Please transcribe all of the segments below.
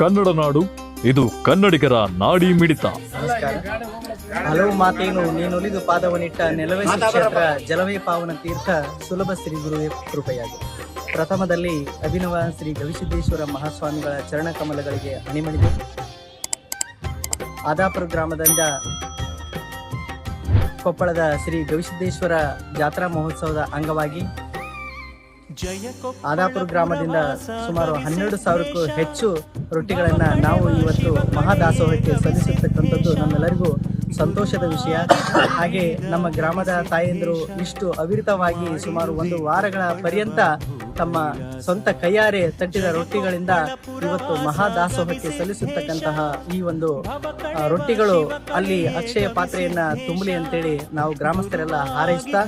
ಕನ್ನಡ ನಾಡು, ಇದು ಕನ್ನಡಿಗರ ನಾಡಿ ಮಿಡಿತ. ಹಲವು ಮಾತೇನು ನೀನುಲಿದು ಪಾದವನಿಟ್ಟ ನೆಲವೇ ಕ್ಷೇತ್ರ ಜಲವೇ ಪಾವನ ತೀರ್ಥ, ಸುಲಭ ಶ್ರೀ ಗುರು ಕೃಪೆಯಾಗಿ. ಪ್ರಥಮದಲ್ಲಿ ಅಭಿನವ ಶ್ರೀ ಗವಿಸಿದ್ದೇಶ್ವರ ಮಹಾಸ್ವಾಮಿಗಳ ಚರಣ ಕಮಲಗಳಿಗೆ ಅಣಿಮಣಿದೆ. ಆದಾಪುರ ಗ್ರಾಮದಿಂದ ಕೊಪ್ಪಳದ ಶ್ರೀ ಗವಿಸಿದ್ದೇಶ್ವರ ಜಾತ್ರಾ ಮಹೋತ್ಸವದ ಅಂಗವಾಗಿ ಆದಾಪುರ ಗ್ರಾಮದಿಂದ ಸುಮಾರು ಹನ್ನೆರಡು ಸಾವಿರಕ್ಕೂ ಹೆಚ್ಚು ರೊಟ್ಟಿಗಳನ್ನು ನಾವು ಇವತ್ತು ಮಹಾದಾಸೋಹಕ್ಕೆ ಸಲ್ಲಿಸತಕ್ಕಂಥದ್ದು ನಮ್ಮೆಲ್ಲರಿಗೂ ಸಂತೋಷದ ವಿಷಯ. ಹಾಗೆ ನಮ್ಮ ಗ್ರಾಮದ ತಾಯಂದಿರು ಇಷ್ಟು ಅವಿರತವಾಗಿ ಸುಮಾರು ಒಂದು ವಾರಗಳ ಪರ್ಯಂತ ತಮ್ಮ ಸ್ವಂತ ಕೈಯಾರೆ ತಟ್ಟಿದ ರೊಟ್ಟಿಗಳಿಂದ ಇವತ್ತು ಮಹಾದಾಸೋಹಕ್ಕೆ ಸಲ್ಲಿಸತಕ್ಕಂತಹ ಈ ಒಂದು ರೊಟ್ಟಿಗಳು ಅಲ್ಲಿ ಅಕ್ಷಯ ಪಾತ್ರೆಯನ್ನ ತುಂಬಲಿ ಅಂತೇಳಿ ನಾವು ಗ್ರಾಮಸ್ಥರೆಲ್ಲ ಹಾರೈಸ್ತಾ,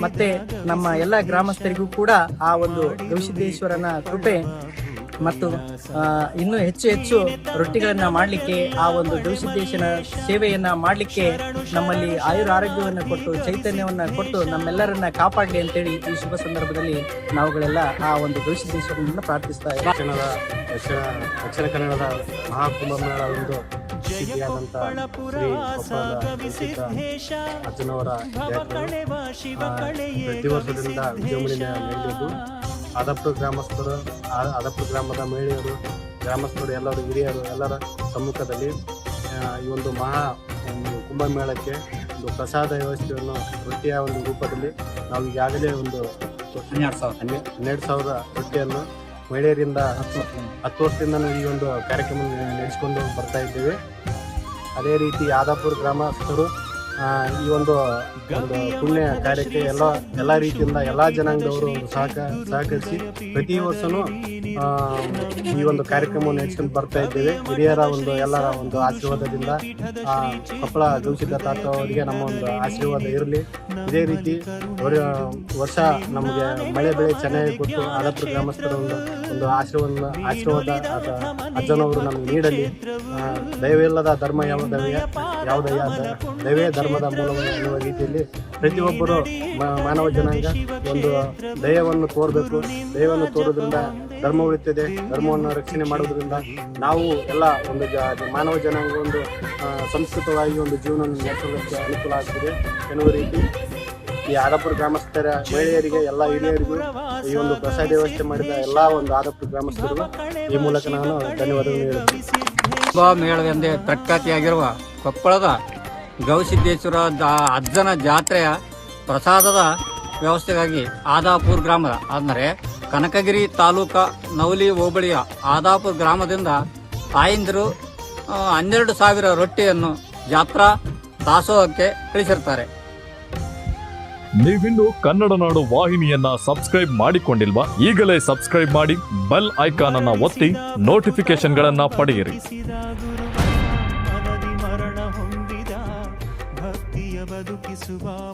ಮತ್ತೆ ನಮ್ಮ ಎಲ್ಲ ಗ್ರಾಮಸ್ಥರಿಗೂ ಕೂಡ ಆ ಒಂದು ಗವಿಸಿದ್ದೇಶ್ವರನ ಕೃಪೆ ಮತ್ತು ಇನ್ನೂ ಹೆಚ್ಚು ಹೆಚ್ಚು ರೊಟ್ಟಿಗಳನ್ನು ಮಾಡಲಿಕ್ಕೆ ಆ ಒಂದು ಗವಿಸಿದ್ದೇಶನ ಸೇವೆಯನ್ನು ಮಾಡಲಿಕ್ಕೆ ನಮ್ಮಲ್ಲಿ ಆಯುರ ಆರೋಗ್ಯವನ್ನು ಕೊಟ್ಟು ಚೈತನ್ಯವನ್ನು ಕೊಟ್ಟು ನಮ್ಮೆಲ್ಲರನ್ನ ಕಾಪಾಡಲಿ ಅಂತೇಳಿ ಈ ಶುಭ ಸಂದರ್ಭದಲ್ಲಿ ನಾವುಗಳೆಲ್ಲ ಆ ಒಂದು ದೇಶವನ್ನು ಪ್ರಾರ್ಥಿಸ್ತಾ ಇದ್ದೀವಿ. ದಕ್ಷಿಣದ ದಕ್ಷಿಣ ದಕ್ಷಿಣ ಕನ್ನಡದ ಮಹಾಕುಂಭಮೇಳ ಒಂದು ಸಿದ್ಧಿಯಾದಂಥ ಶ್ರೀ ಆ, ಪ್ರತಿ ವರ್ಷದಿಂದ ವಿಜೃಂಭಣೆಯಿಂದ ನಡೆದಿದ್ದು. ಆದಪುರ ಗ್ರಾಮಸ್ಥರು ಆ- ಆದಪುರ ಗ್ರಾಮದ ಮಹಿಳೆಯರು ಗ್ರಾಮಸ್ಥರು ಎಲ್ಲರೂ ಹಿರಿಯರು ಎಲ್ಲರ ಸಮ್ಮುಖದಲ್ಲಿ ಈ ಒಂದು ಮಹಾ ಒಂದು ಕುಂಭಮೇಳಕ್ಕೆ ಒಂದು ಪ್ರಸಾದ ವ್ಯವಸ್ಥೆಯನ್ನು ರೊಟ್ಟಿಯ ಒಂದು ರೂಪದಲ್ಲಿ ನಾವು ಈಗಾಗಲೇ ಒಂದು ಹನ್ನೆರಡು ಸಾವಿರ. ಹನ್ನೆ ಹನ್ನೆರಡು ಸಾವಿರ ರೊಟ್ಟಿಯನ್ನು ಮಹಿಳೆಯರಿಂದ ಹತ್ತು ವರ್ಷದಿಂದ ನಾವು ಈ ಒಂದು ಕಾರ್ಯಕ್ರಮ ನಡೆಸಿಕೊಂಡು ಬರ್ತಾ ಇದ್ದೇವೆ. ಅದೇ ರೀತಿ ಯಾದಾಪುರ ಗ್ರಾಮಸ್ಥರು ಈ ಒಂದು ಒಂದು ಪುಣ್ಯ ಕಾರ್ಯಕ್ಕೆ ಎಲ್ಲ ಎಲ್ಲ ರೀತಿಯಿಂದ ಎಲ್ಲ ಜನಾಂಗದವರು ಸಹಕ ಸಹಕರಿಸಿ ಪ್ರತಿ ವರ್ಷನೂ ಆ, ಈ ಒಂದು ಕಾರ್ಯಕ್ರಮವನ್ನು ನಡೆಸ್ಕೊಂಡು ಬರ್ತಾ ಇದ್ದೇವೆ. ಹಿರಿಯರ ಒಂದು ಎಲ್ಲರ ಒಂದು ಆಶೀರ್ವಾದದಿಂದ ಕೊಪ್ಪಳ ಗವಿಸಿದ್ದ ತಾತ ಅವರಿಗೆ ನಮ್ಮ ಒಂದು ಆಶೀರ್ವಾದ ಇರಲಿ. ಇದೇ ರೀತಿ ವರ- ವರ್ಷ ನಮಗೆ ಮಳೆ ಬೆಳೆ ಚೆನ್ನಾಗಿ ಕೊಟ್ಟು ಆದಪುರ ಗ್ರಾಮಸ್ಥರ ಒಂದು ಒಂದು ಆಶೀರ್ವಾದ ಆಶೀರ್ವಾದ ಅಜ್ಜನವರು ನಮಗೆ ನೀಡಲಿ. ದೈವ ದಯವಿಲ್ಲದ ಧರ್ಮ ಯಾವುದವೇ ಯಾವುದಯ್ಯ? ದೈವೇ ದಯವೇ ಧರ್ಮದ ಮೂಲವನ್ನು ರೀತಿಯಲ್ಲಿ ಪ್ರತಿಯೊಬ್ಬರು ಮಾನವ ಜನಾಂಗ ಒಂದು ದಯವನ್ನು ತೋರಬೇಕು. ದಯವನ್ನು ತೋರೋದ್ರಿಂದ ಧರ್ಮ ಉಳಿತದೆ ಧರ್ಮವನ್ನು ರಕ್ಷಣೆ ಮಾಡೋದ್ರಿಂದ ನಾವು ಎಲ್ಲ ಒಂದು ಮಾನವ ಜನಾಂಗ ಒಂದು ಸಂಸ್ಕೃತವಾಗಿ ಒಂದು ಜೀವನ ನಡೆಸೋದಕ್ಕೆ ಅನುಕೂಲ ಆಗ್ತದೆ ಎನ್ನುವ ರೀತಿ ಈ ಆದಪುರ ಗ್ರಾಮಸ್ಥರ ಮಹಿಳೆಯರಿಗೆ, ಎಲ್ಲ ಹಿರಿಯರಿಗೂ ಈ ಒಂದು ಪ್ರಸಾದ ವ್ಯವಸ್ಥೆ ಮಾಡಿದ ಎಲ್ಲ ಒಂದು ಆದಪುರ ಗ್ರಾಮಸ್ಥರಿಗೂ ಈ ಮೂಲಕ ನಾನು ಧನ್ಯವಾದಗಳು ಹೇಳ್ತೀನಿ ಮೇಳವೆಂದೇ ಪ್ರಖ್ಯಾತಿಯಾಗಿರುವ ಕೊಪ್ಪಳದ ಗವಿಸಿದ್ದೇಶ್ವರ ದಾ ಅಜ್ಜನ ಜಾತ್ರೆಯ ಪ್ರಸಾದದ ವ್ಯವಸ್ಥೆಗಾಗಿ ಆದಾಪುರ ಗ್ರಾಮದ, ಅಂದರೆ ಕನಕಗಿರಿ ತಾಲೂಕ ನವಲಿ ಹೋಬಳಿಯ ಆದಾಪುರ ಗ್ರಾಮದಿಂದ ತಾಯಂದಿರು ಹನ್ನೆರಡು ಸಾವಿರ ರೊಟ್ಟಿಯನ್ನು ಜಾತ್ರಾ ದಾಸೋಹಕ್ಕೆ ಕಳಿಸಿರ್ತಾರೆ. ನೀವಿನ್ನು ಕನ್ನಡ ನಾಡು ವಾಹಿನಿಯನ್ನ ಸಬ್ಸ್ಕ್ರೈಬ್ ಮಾಡಿಕೊಂಡಿಲ್ವಾ? ಈಗಲೇ ಸಬ್ಸ್ಕ್ರೈಬ್ ಮಾಡಿ ಬೆಲ್ ಐಕಾನ್ ಅನ್ನ ಒತ್ತಿ ನೋಟಿಫಿಕೇಶನ್ಗಳನ್ನ ಪಡೆಯಿರಿ. ಬದುಕಿಸುವ